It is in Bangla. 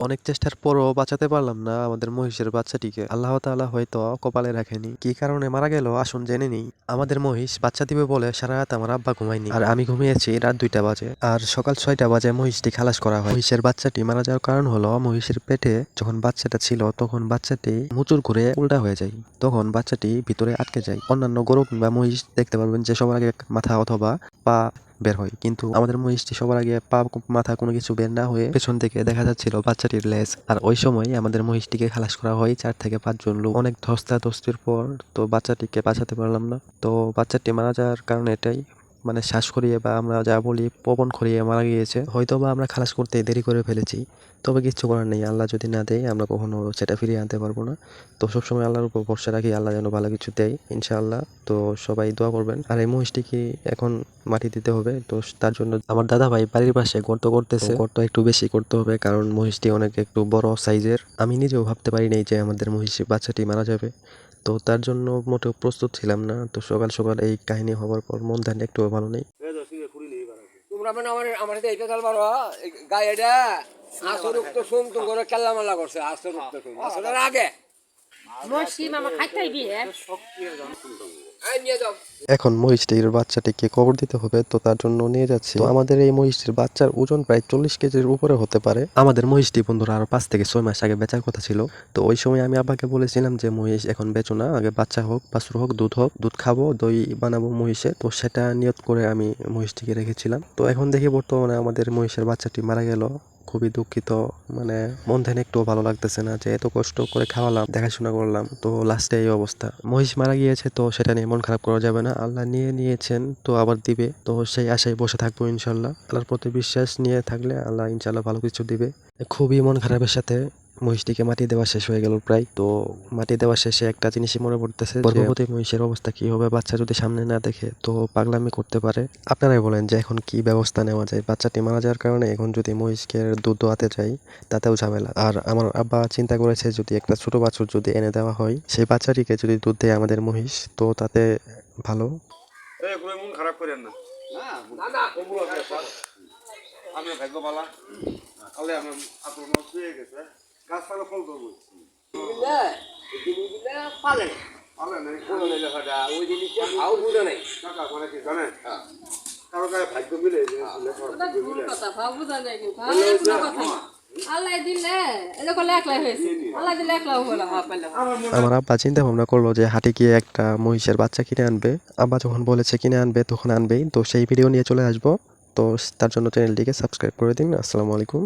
অনেক চেষ্টার পরও বাঁচাতে পারলাম না আমাদের মহিষের বাচ্চাটিকে। আল্লাহ তাআলা হয়তো কপালে রাখেনি। কি কারণে মারা গেল? আসুন জেনে নিই। আমাদের মহিষ বাচ্চা দিবে বলে সারা রাত আমার আব্বা ঘুমায়নি। আর আমি ঘুমিয়েছি রাত দুইটা বাজে। আর সকাল ছয়টা বাজে মহিষটি খালাস করা হয়। মহিষের বাচ্চাটি মারা যাওয়ার কারণ হলো মহিষের পেটে যখন বাচ্চাটা ছিল তখন বাচ্চাটি মুচুর ঘুরে উল্টা হয়ে যায়। তখন বাচ্চাটি ভিতরে আটকে যায়। অন্যান্য গরু কিংবা মহিষ দেখতে পারবেন যে সবার আগে মাথা অথবা পা বের হয়। কিন্তু আমাদের মহিষটি সবার আগে পা মাথা কোনো কিছু বের না হয়ে পেছন থেকে দেখা যাচ্ছিল বাচ্চাটির লেজ। আর ওই সময় আমাদের মহিষটিকে খালাস করা হয় চার থেকে পাঁচজন লোক। অনেক ধস্তা ধস্তির পর তো বাচ্চাটিকে বাঁচাতে পারলাম না। তো বাচ্চাটি মারা যাওয়ার কারণে এটাই মানে শ্বাস করিয়ে বা আমরা যা বলি পবন করিয়ে মারা গিয়েছে। হয়তো বা আমরা খালাস করতে দেরি করে ফেলেছি। তবে কিচ্ছু করার নেই। আল্লাহ যদি না দেয়, আমরা কখনো সেটা ফিরিয়ে আনতে পারব না। তো সবসময় আল্লাহর উপর ভরসা রাখি, আল্লাহ যেন ভালো কিছু দেয়, ইনশাআল্লাহ। তো সবাই দোয়া করবেন। আর এই মহিষটিকে এখন মাটি দিতে হবে। তো তার জন্য আমার দাদা ভাই বাড়ির পাশে গর্ত করতেছে। গর্ত একটু বেশি করতে হবে, কারণ মহিষটি অনেক একটু বড় সাইজের আমি নিজেও ভাবতে পারি নাই যে আমাদের মহিষী বাচ্চাটি মারা যাবে। তো তার জন্য মোটেও প্রস্তুত ছিলাম না। তো সকাল সকাল এই কাহিনী হওয়ার পর মন ধ্যান একটু ভালো নেই। তোমরা মানে আমার আমার সাথে এইটা চাল পারো করে করছে আসরের আগে। খাইতে যাও এখন মহিষটির বাচ্চাটিকে কবর দিতে হবে, তো তার জন্য নিয়ে যাচ্ছি। আমাদের এই মহিষটির বাচ্চার ওজন প্রায় চল্লিশ কেজির উপরে হতে পারে। আমাদের মহিষটি বন্ধুরা আরও পাঁচ থেকে ছয় মাস আগে বেচার কথা ছিল। তো ওই সময় আমি আব্বাকে বলেছিলাম যে, মহিষ, এখন বেচো না, আগে বাচ্চা হোক বাছুর হোক, দুধ হোক, দুধ খাব, দই বানাবো মহিষে। তো সেটা নিয়ত করে আমি মহিষটিকে রেখেছিলাম। তো এখন দেখি বর্তমানে আমাদের মহিষের বাচ্চাটি মারা গেল। খুবই দুঃখিত মানে মন ধ্যান একটু ভালো লাগতেছে না যে, এত কষ্ট করে খাওয়ালাম, দেখাশোনা করলাম। তো লাস্টে এই অবস্থা। মহিষ মারা গিয়েছে, তো সেটা নিয়ে মন খারাপ করা যাবে না। আল্লাহ নিয়ে নিয়েছেন, তো আবার দিবে। তো সেই আশায় বসে থাকব ইনশাল্লাহ। আল্লাহর প্রতি বিশ্বাস নিয়ে থাকলে আল্লাহ ইনশাল্লাহ ভালো কিছু দিবে। খুবই মন খারাপের সাথে মহিষটিকে মাটি দেওয়া শেষ হয়ে গেল প্রায়। তো মাটি দেওয়া শেষে একটা জিনিসই মনে পড়তেছে গর্ভবতী মহিষের অবস্থা কি হবে বাচ্চা যদি সামনে না দেখে তো পাগলামি করতে পারে। আপনারাই বলেন যে এখন কি ব্যবস্থা নেওয়া যায়? বাচ্চাটি মারা যাওয়ার কারণে এখন যদি মহিষকে দুধ দোয়াতে যাই তাতেও ঝামেলা। আর আমার আব্বা চিন্তা করেছে যদি একটা ছোট বাছুর যদি এনে দেওয়া হয় সেই বাচ্চাটিকে যদি দুধ দেয় আমাদের মহিষ তো তাতে ভালো। এই খারাপ করেন না। না না আমি ভাগ্য পালা তাহলে আমার আপনার মাছ হয়ে গেছে। গাছপালা ফল ধরবো বুঝলে? এই জিনিসগুলো পালে না পালে নাই কোনো নেই ওই জিনিসটা খাও বুঝো নাই? কাকা মানে কি জানেন কারও গায়ে ভাগ্য মিলে যে লেখার ভাগ্য মিলে। কথা ভাব বুঝা যায় কিন্তু। আল্লাহ কোনো কথা। না আল্লাহ দিলে এরকম একলাই হয়েছে। আল্লাহ দিলে একলাও হলো পাইলাম আমার আব্বা চিন্তা ভাবনা করল যে হাটে গিয়ে একটা মহিষের বাচ্চা কিনে আনবে। আব্বা যখন বলেছে কিনে আনবে তখন আনবেই। তো সেই ভিডিও নিয়ে চলে আসব। তো তার জন্য চ্যানেলটিকে সাবস্ক্রাইব করে দিন। আসসালামু আলাইকুম।